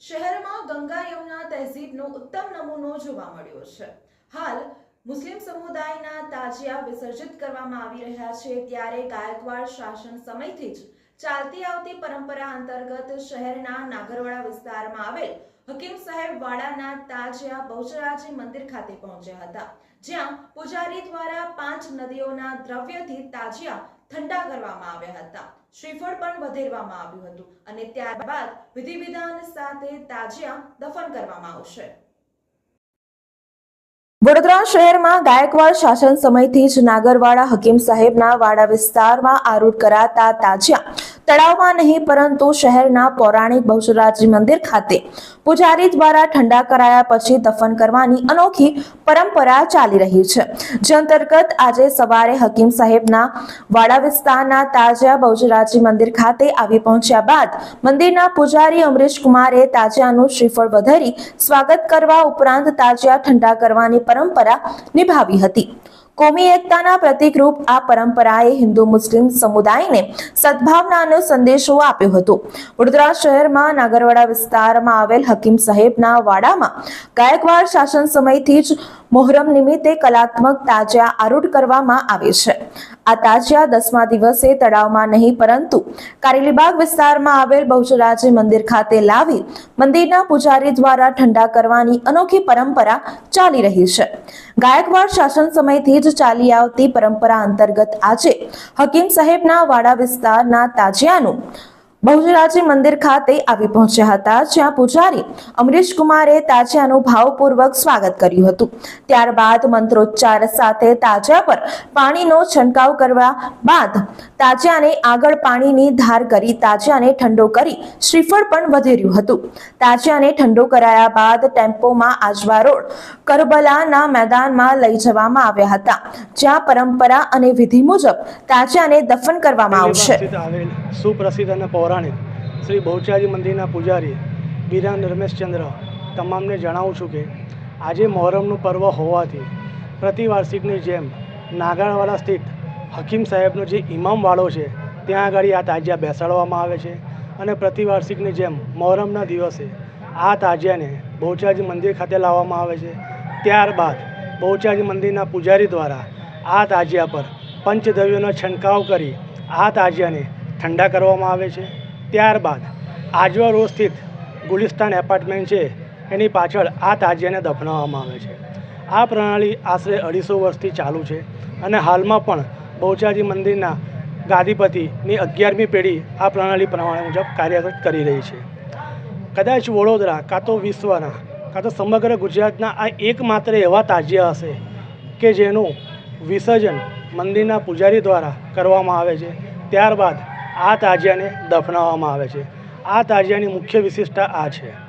શહેરમાં ગંગા યમુના તહેઝીબનો ઉત્તમ નમૂનો જોવા મળ્યો છે. હાલ મુસ્લિમ સમુદાયના તાજિયા વિસર્જિત કરવામાં આવી રહ્યા છે ત્યારે ગાયકવાડ શાસન સમયથી જ ચાલતી આવતી પરંપરા અંતર્ગત શહેરના નાગરવાડા વિસ્તારમાં આવેલ હકીમ સાહેબ વાડાના તાજિયા બહુચરાજી મંદિર ખાતે પહોંચ્યા હતા. જ્યાં પૂજારી દ્વારા પાંચ નદીઓના દ્રવ્યથી તાજિયા ઠંડા કરવામાં આવ્યા હતા. શ્રીફળ પણ વધેરવામાં આવ્યું હતું અને ત્યારબાદ વિધિ વિધાન સાથે તાજિયા દફન કરવામાં આવશે. વડોદરા શહેરમાં ગાયકવાડ શાસન સમયથી જ નાગરવાડા હકીમ સાહેબના વાડા વિસ્તારમાં આરૂઢ કરાતા તાજિયા. તળાવમાં નહીં, પરંતુ શહેરના પૌરાણિક બહુચરાજી મંદિર ખાતે પૂજારી દ્વારા ઠંડા કરાયા પછી દફન કરવાની અનોખી પરંપરા ચાલી રહી છે. જે અંતર્ગત આજે સવારે હકીમ સાહેબના વાડા વિસ્તારના તાજિયા બહુચરાજી મંદિર ખાતે આવી પહોંચ્યા બાદ મંદિરના પૂજારી અમરીશ કુમારે તાજિયાનું શ્રીફળ વધારી સ્વાગત કરવા ઉપરાંત તાજિયા ઠંડા કરવાની પરંપરા નિભાવી હતી. કોમી એકતાના પ્રતિકરૂપ આ પરંપરાએ હિન્દુ મુસ્લિમ સમુદાયને સદભાવનાનો સંદેશો આપ્યો હતો. વડોદરા શહેરમાં નાગરવાડા વિસ્તારમાં આવેલ હકીમ સાહેબના વાડામાં ગાયકવાડ શાસન સમયથી જ મોહરમ નિમિત્તે કલાત્મક તાજિયા આરૂઢ કરવામાં આવે છે. આ તાજિયા દસમા દિવસે તળાવમાં નહીં, પરંતુ કારેલીબાગ વિસ્તારમાં આવેલ બહુચરાજી મંદિર ખાતે લાવી મંદિરના પૂજારી દ્વારા ઠંડા કરવાની અનોખી પરંપરા ચાલી રહી છે. ગાયકવાડ શાસન સમયથી જ ચાલી આવતી પરંપરા અંતર્ગત આજે હકીમ સાહેબના વાડા વિસ્તારના તાજિયાનું બહુચરાજી મંદિર ખાતે આવી પહોંચ્યા હતા જ્યાં પૂજારી અમરીશ કુમારે તાજિયાનું ભાવપૂર્વક સ્વાગત કર્યું હતું. ત્યારબાદ મંત્રોચ્ચાર સાથે તાજિયા પર પાણીનો છંટકાવ કરવા બાદ તાજિયાને આગળ પાણીની ધાર કરી તાજિયાને ઠંડો કરી શ્રીફળ પણ વધેર્યું હતું. તાજિયાને ઠંડો કરાયા બાદ ટેમ્પોમાં આજવા રોડ કરબલાના મેદાનમાં લઈ જવામાં આવ્યા હતા જ્યાં પરંપરા અને વિધિ મુજબ તાજિયાને દફન કરવામાં આવશે. સુપ્રસિદ્ધ અને પૌરાણિક શ્રી બહુચારી મંદિરના પૂજારી બિરાન રમેશચંદ્ર તમામને જણાવું છું કે આજે મોહરમનું પર્વ હોવાથી પ્રતિવાર્ષિકની જેમ નાગાણવાડા સ્થિત હકીમ સાહેબનો જે ઇમામવાળો છે, ત્યાં આગળ આ તાજિયા બેસાડવામાં આવે છે અને પ્રતિવાર્ષિકની જેમ મહોરમના દિવસે આ તાજિયાને બહુચાજી મંદિર ખાતે લાવવામાં આવે છે. ત્યારબાદ બહુચારી મંદિરના પૂજારી દ્વારા આ તાજિયા પર પંચદ્રવ્યોનો છંટકાવ કરી આ તાજિયાને ઠંડા કરવામાં આવે છે. ત્યારબાદ આજવા રોડ સ્થિત ગુલિસ્તાન એપાર્ટમેન્ટ છે, એની પાછળ આ તાજિયાને દફનાવવામાં આવે છે. આ પ્રણાલી આશરે અઢીસો વર્ષથી ચાલુ છે અને હાલમાં પણ બહુચાજી મંદિરના ગાદીપતિની અગિયારમી પેઢી આ પ્રણાલી પ્રમાણે મુજબ કાર્યરત કરી રહી છે. કદાચ વડોદરા કાં તો વિશ્વના, કાં તો સમગ્ર ગુજરાતના આ એકમાત્ર એવા તાજિયા હશે કે જેનું વિસર્જન મંદિરના પૂજારી દ્વારા કરવામાં આવે છે. ત્યારબાદ આ તાજિયાને દફનાવવામાં આવે છે. આ તાજિયાની મુખ્ય વિશેષતા આ છે.